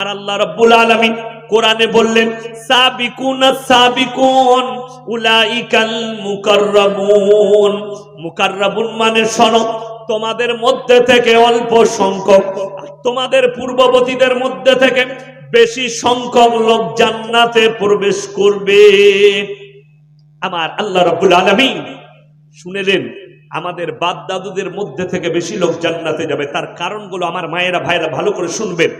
আর আল্লাহ রাব্বুল আলামিন কোরআনে বললেন, সাবিকুন সাবিকুন, উলাইকাল মুকাররাবুন মুকাররাবুন মানে শোনো তোমাদের মধ্যে থেকে অল্প সংখ্যক তোমাদের পূর্ববর্তীদের মধ্যে থেকে বেশি সংখ্যক লোক জান্নাতে প্রবেশ করবে। আমার আল্লাহ রাব্বুল আলামিন শুনেলেন আমাদের বাপ দাদুদের মধ্যে থেকে বেশি লোক জান্নাতে যাবে। তার কারণগুলো আমার মায়েরা ভাইরা ভালো করে শুনবেন।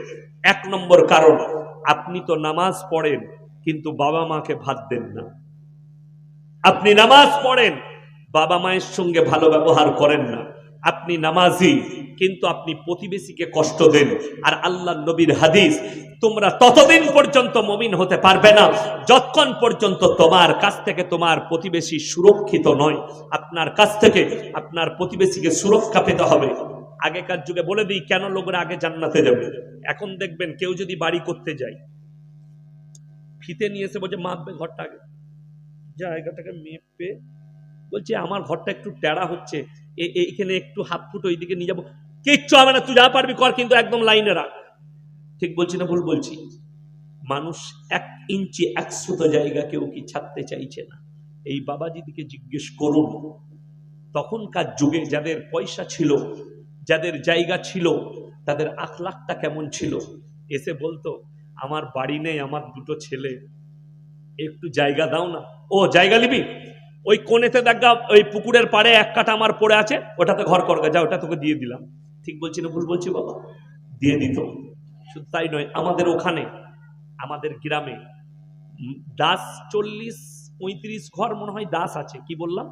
এক নম্বর কারণ, আপনি তো নামাজ পড়েন, কিন্তু বাবা মাকে ভাত দেন না। আপনি নামাজ পড়েন, বাবা মায়ের সঙ্গে ভালো ব্যবহার করেন না। আপনি নামাজি, কিন্তু আপনি প্রতিবেশীকে কষ্ট দেন। আর আল্লাহ নবীর হাদিস, তোমরা ততদিন পর্যন্ত মমিন হতে পারবে না, যতক্ষণ পর্যন্ত তোমার কাছ থেকে তোমার প্রতিবেশী সুরক্ষিত নয়। আপনার কাছ থেকে আপনার প্রতিবেশীকে সুরক্ষা পেতে হবে। আগেকার যুগে বলে দিই, কেন লোকরা আগে জান্নাতে যাবে? এখন দেখবেন কেউ যদি বাড়ি করতে যায়, ফিতে নিয়ে এসে বলছে মাপবে ঘরটা আগে। জায়গাটাকে মেপে বলছে, আমার ঘরটা একটু টেরা হচ্ছে, এ- এ- এখানে একটু হাত ফুট ওইদিকে নিয়ে যাব। কিচ্ছু হবে না, তুই যা পারবি কর, কিন্তু একদম লাইনে রাখ। ঠিক বলছি না ভুল বলছি? মানুষ এক ইঞ্চি একশত জায়গা কেউ কি ছাড়তে চাইছে না। এই বাবাজিদিকে জিজ্ঞেস করুন, তখনকার যুগে যাদের পয়সা ছিল যাদের জায়গা ছিল, তাদের আখলাখটা কেমন ছিল? এসে বলতো, আমার বাড়ি নেই, আমার দুটো ছেলে। একটু জায়গা দাও না। ও, জায়গা নিবি? ওই কোণেতে দেখা, ওই পুকুরের পাড়ে এক কাটা আমার পড়ে আছে, ওটাতে ঘর করবে যা, ওটা তোকে দিয়ে দিলাম। ঠিক বলছি না, ভুল বলছি বাবা? দিয়ে দিত। শুধু তাই নয়, আমাদের ওখানে, আমাদের গ্রামে দাস চল্লিশ, পঁয়ত্রিশ ঘর মনে হয় দাস আছে, কি বললাম?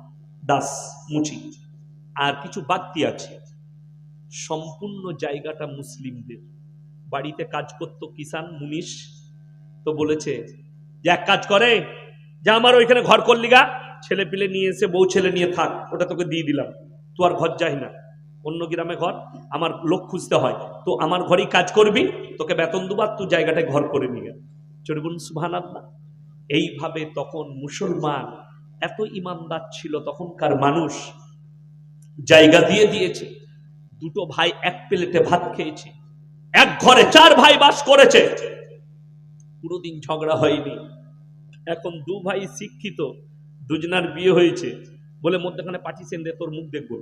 দাস, মুচি। আর কিছু বাগতি আছে। সম্পূর্ণ জায়গাটা মুসলিমদের। বাড়িতে কাজ করতো কিষান মুনিশ, তো বলেছে যে এক কাজ করে, যে আমার ওইখানে ঘর করলি গা ছেলে পিলে নিয়ে এসে বউ ছেলে নিয়ে থাক, ওটা তোকে দিয়ে দিলাম। তো আর ঘর যাই না। অন্য গ্রামে ঘর, আমার লোক খুঁজতে হয়। তো আমার ঘরেই কাজ করবি, তোকে বেতন দুবার তুই জায়গাটায় ঘর করে নিয়ে চরিগুন সুভান আল্লাহ এইভাবে তখন মুসলমান এত ইমানদার ছিল, তখনকার মানুষ জায়গা দিয়ে দিয়েছে। দুটো ভাই এক প্লেটে ভাত খেয়েছে। এক ঘরে চার ভাই বাস করেছে। পুরো দিন ঝগড়া হয়নি। এখন দু ভাই শিক্ষিত, দুজনার বিয়ে হয়েছে বলে মধ্যখানে পাঠিয়েছেন দে, তোর মুখ দেখব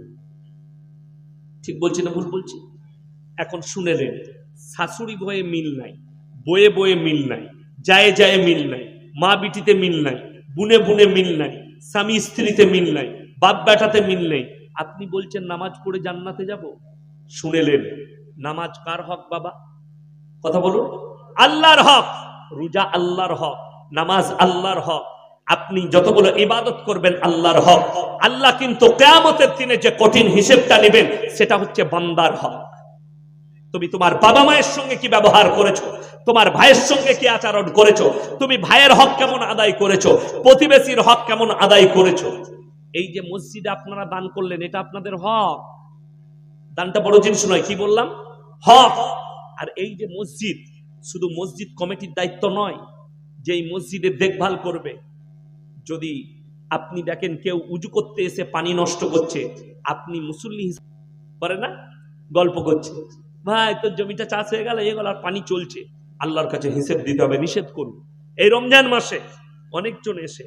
ঠিক বলছি না ভুল বলছি? এখন শুনেলেন শাশুড়ি বয়ে মিল নাই, বয়ে বয়ে মিল নাই, যায় যায় মিল নাই, মা বিটিতে মিল নাই, বুনে বুনে মিল নাই, স্বামী স্ত্রীতে মিল নাই, বাপ বেটাতে মিল নেই আপনি বলছেন নামাজ পড়ে জান্নাতে যাব? শুনেলেন। নামাজ কার হক বাবা? কথা বলুন। আল্লাহর হক রোজা আল্লাহর হক নামাজ আল্লাহর হক। আপনি যতগুলো ইবাদত করবেন আল্লাহর হক। আল্লাহ কিন্তু কেয়ামতের দিনে যে কঠিন হিসেবটা নেবেন সেটা হচ্ছে বান্দার হক। তুমি তোমার বাবা মায়ের সঙ্গে কি ব্যবহার করেছ? তোমার ভাইয়ের সঙ্গে কি আচরণ করেছ? তুমি ভাইয়ের হক কেমন আদায় করেছ? প্রতিবেশীর হক কেমন আদায় করেছ? এই যে মসজিদে আপনারা দান করলেন, এটা আপনাদের হক। দানটা বড় জিনিস নয়, কি বললাম? হক। আর এই যে মসজিদ, শুধু মসজিদ কমিটির দায়িত্ব নয় যে এই মসজিদের দেখভাল করবে। যদি আপনি দেখেন কেউ উজু করতে এসে পানি নষ্ট করছে, আপনি মুসল্লি করে না? গল্প করছে। ভাই, তোর জমিটা চাষ হয়ে গেল এগুলো আর পানি চলছে। আল্লাহর কাছে হিসেব দিতে হবে, নিষেধ করুন। এই রমজান মাসে অনেকজন এসে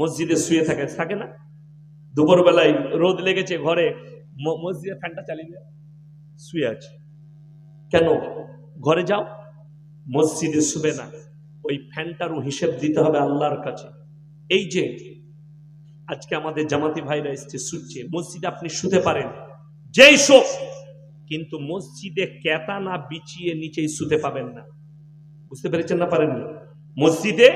মসজিদে শুয়ে থাকে থাকে না? দুপুরবেলায় রোদ লেগেছে ঘরে মসজিদে ফ্যানটা চালিয়ে শুয়ে আছে। কেন? ঘরে যাও। মসজিদে শুবে না। ওই ফ্যানটারও হিসেব দিতে হবে আল্লাহর কাছে। এই যে, আজকে আমাদের জামাতি ভাইরা এসছে, শুচ্ছে। মসজিদে আপনি শুতে পারেন। যেই শোক, কিন্তু মসজিদে কেতা না বিছিয়ে নিচেই শুতে পাবেন না। বুঝতে পেরেছেন না পারেন মসজিদে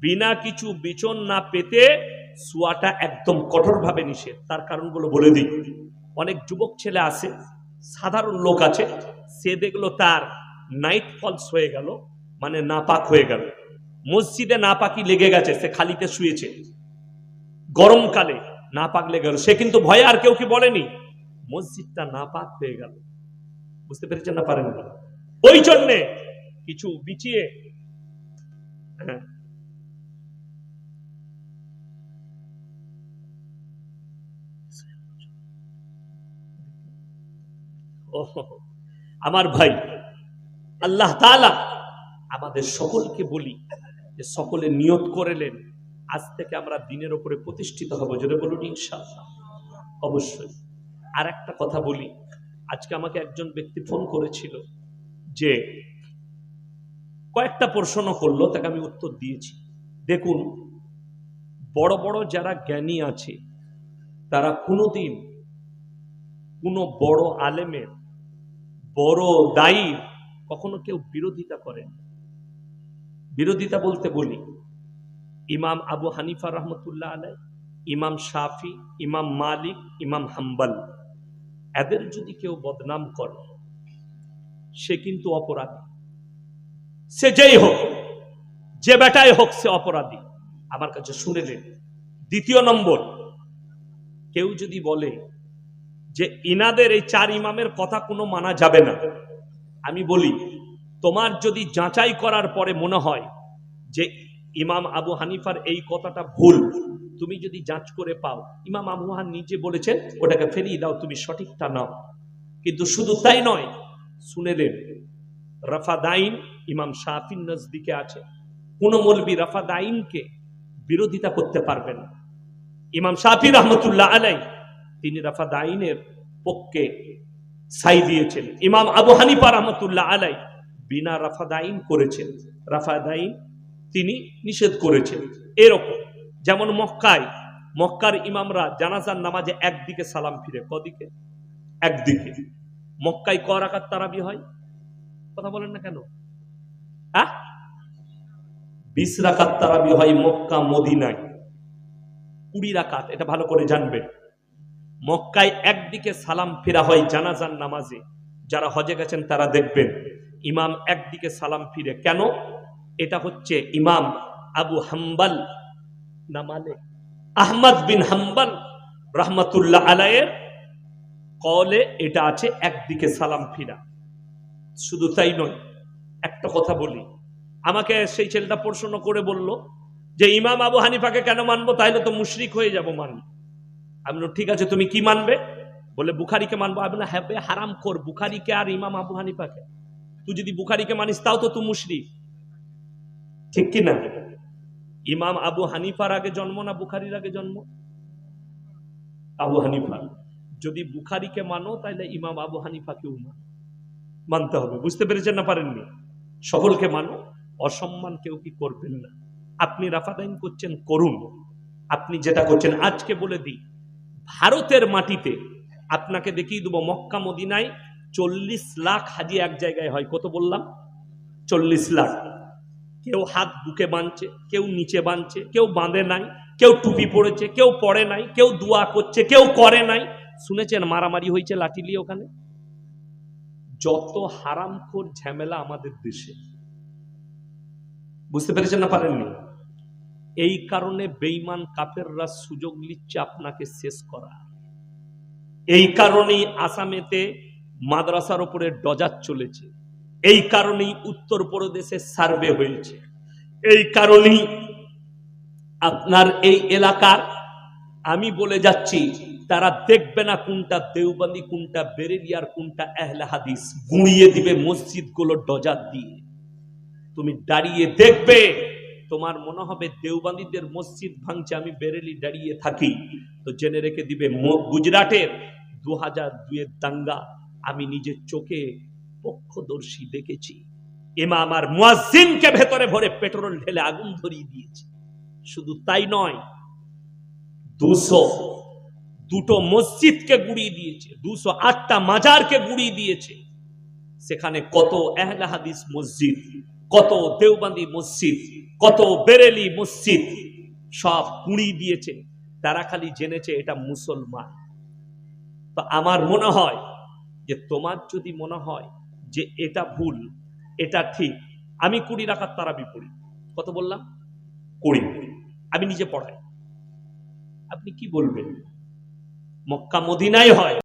বিনা কিছু বিচন না পেতে শোয়াটা একদম কঠোরভাবে নিষেধ। তার কারণগুলো বলে দিই। অনেক যুবক ছেলে আছে, সাধারণ লোক আছে, সে দেখল তার নাইট ফলস হয়ে গেল মানে নাপাক হয়ে গেল। মসজিদে নাপাকি লেগে গেছে, সে খালিতে শুয়েছে। গরমকালে নাপাক লেগে গেল। সে কিন্তু ভয়ে আর কেউ কি বলেনি? মসজিদটা নাপাক হয়ে গেল। বুঝতে পেরেছেন না পারেন ওই জন্যে কিছু বিছিয়ে হ্যাঁ আমার ভাই, আল্লাহ তাআলা আমাদের সকলকে বলি যে সকলে নিয়ত করেলেন আজ থেকে আমরা দিনের উপরে প্রতিষ্ঠিত হব, জোরে বলুন ইনশাআল্লাহ। অবশ্যই। আর একটা কথা বলি, আজকে আমাকে একজন ব্যক্তি ফোন করেছিল যে কয়েকটা প্রশ্ন করল, তাকে আমি উত্তর দিয়েছি। দেখুন, বড় বড় যারা জ্ঞানী আছে, তারা কোনোদিন কোনো বড় আলেমের বড় দায়ী কখনো কেউ বিরোধিতা করেন বিরোধিতা বলতে বলি, ইমাম আবু হানিফা রহমতুল্লাহ আলাই ইমাম শাফি, ইমাম মালিক, ইমাম হাম্বাল, এদের যদি কেউ বদনাম করে, সে কিন্তু অপরাধী। সে যেই হোক, যে বেটাই হোক সে অপরাধী। আমার কাছে শুনে নিন দ্বিতীয় নম্বর, কেউ যদি বলে যে ইনাদের এই চার ইমামের কথা কোনো মানা যাবে না। আমি বলি, তোমার যদি যাচাই করার পরে মনে হয় যে ইমাম আবু হানিফার এই কথাটা ভুল, তুমি যদি যাচ করে পাও, ইমাম আবু হান নিজে বলেছেন, ওটাকে ফেরিয়ে দাও, তুমি সঠিকটা নাও। কিন্তু শুধু তাই নয় শুনেলেন রাফাদাইন ইমাম শাহিন নজদিকে আছে। কোন মলবি রাফাদাইনকে বিরোধিতা করতে পারবেন ইমাম শাফি রহমতুল্লাহ আলাই তিনি রাফাদাইনের পক্ষে সাই দিয়েছেন। ইমাম আবু হানিফা রহমতুল্লাহ আলাই বিনা রাফাদাইন করেছেন। রাফাদাইন তিনি নিষেধ করেছেন। এরকম, যেমন মক্কায়, মক্কার ইমামরা জানাজার নামাজে একদিকে সালাম ফিরে। কদিকে? একদিকে। মক্কায় ক রাকাত তারাবি হয়? কথা বলেন না কেন? হ্যাঁ বিশ রাকাত তারাবি হয় মক্কা মদিনায় কুড়ি রাকাত, এটা ভালো করে জানবেন। মক্কায় একদিকে সালাম ফেরা হয় জানাজান নামাজে। যারা হজে গেছেন তারা দেখবেন, ইমাম একদিকে সালাম ফিরে। কেন? এটা হচ্ছে ইমাম আবু হাম্বাল নামালে আহমদ বিন হাম্বাল রহমতুল্লাহ আলায়ের কলে এটা আছে একদিকে সালাম ফিরা। শুধু তাই নয়, একটা কথা বলি। আমাকে সেই ছেলেটা প্রশ্ন করে বলল যে, ইমাম আবু হানিফাকে কেন মানবো? তাইলে তো মুশরিক হয়ে যাব মানব আমি ঠিক আছে তুমি কি মানবে? বলে বুখারিকে মানবো। আমি হ্যাঁ হারাম কর বুখারিকে আর ইমাম আবু হানিফাকে। তুই যদি বুখারিকে মানিস তাও তো তুই মুশরিক। ঠিক কি না? ইমাম আবু হানিফার আগে জন্ম না বুখারির আগে জন্ম? আবু হানিফা। যদি বুখারিকে মানো তাহলে ইমাম আবু হানিফাকেও মানো। মানতে হবে। বুঝতে পেরেছেন না পারেননি? সকলকে মানো অসম্মান কেউ কি করবেন না। আপনি রাফাদাইন করছেন করুন। আপনি যেটা করছেন আজকে বলে দিই। ভারতের মাটিতে আপনাকে দেখিয়ে দেবো মক্কা মদিনায় চল্লিশ লাখ হাজি এক জায়গায় হয়। কত বললাম? চল্লিশ লাখ। কেউ হাত বুকে বাঁধছে, কেউ নিচে বাঁধছে, কেউ বাঁধে নাই, কেউ টুপি পড়েছে কেউ পড়ে নাই, কেউ দোয়া করছে, কেউ করে নাই। শুনেছেন মারামারি হয়েছে লাঠিলি ওখানে? যত হারামখোর ঝামেলা আমাদের দেশে। বুঝতে পেরেছেন না পারেননি? এই কারণে বেইমান কাফেররা সুযোগ নিচ্ছে আপনাকে শেষ করা এই কারণেই আসামেতে মাদ্রাসার উপরে ডজার চলেছে। এই কারণেই উত্তরপ্রদেশে সার্ভে হয়েছে। এই কারণেই আপনার এই এলাকার, আমি বলে যাচ্ছি, তারা দেখবে না কোনটা দেওবন্দি, কোনটা বেরেলিয়ার, কোনটা আহলে হাদিস। গুঁড়িয়ে দিবে মসজিদগুলো ডজার দিয়ে। তুমি দাঁড়িয়ে দেখবে তোমার মনে হবে দেওবান্দিদের মসজিদ ভাঙছে আমি বেরেলি দাঁড়িয়ে থাকি। তো জেনে রেখে দিবে গুজরাটের দু হাজার দুয়ের দাঙ্গা আমি নিজের চোখে পক্ষদর্শী দেখেছি। এমা আমার মুয়াজ্জিনকে ভেতরে ভরে পেট্রোল ঢেলে আগুন ধরিয়ে দিয়েছে। শুধু তাই নয়, দুশো, দুটো মসজিদকে গুড়িয়ে দিয়েছে, দুশো আটটা মাজারকে গুড়িয়ে দিয়েছে। সেখানে কত আহলে হাদিস মসজিদ? কত দেওবান্দি মসজিদ, কত বেরেলি মসজিদ, সব কুড়িয়ে দিয়েছে তারা খালি জেনেছে এটা মুসলমান। তো আমার মনে হয় যে তোমার যদি মনে হয় যে এটা ভুল, এটা ঠিক, আমি কুড়ি রাখার তারা পড়ি। কত বললাম? কুড়ি। আমি নিজে পড়াই। আপনি কি বলবেন? মক্কা মদিনায় হয়।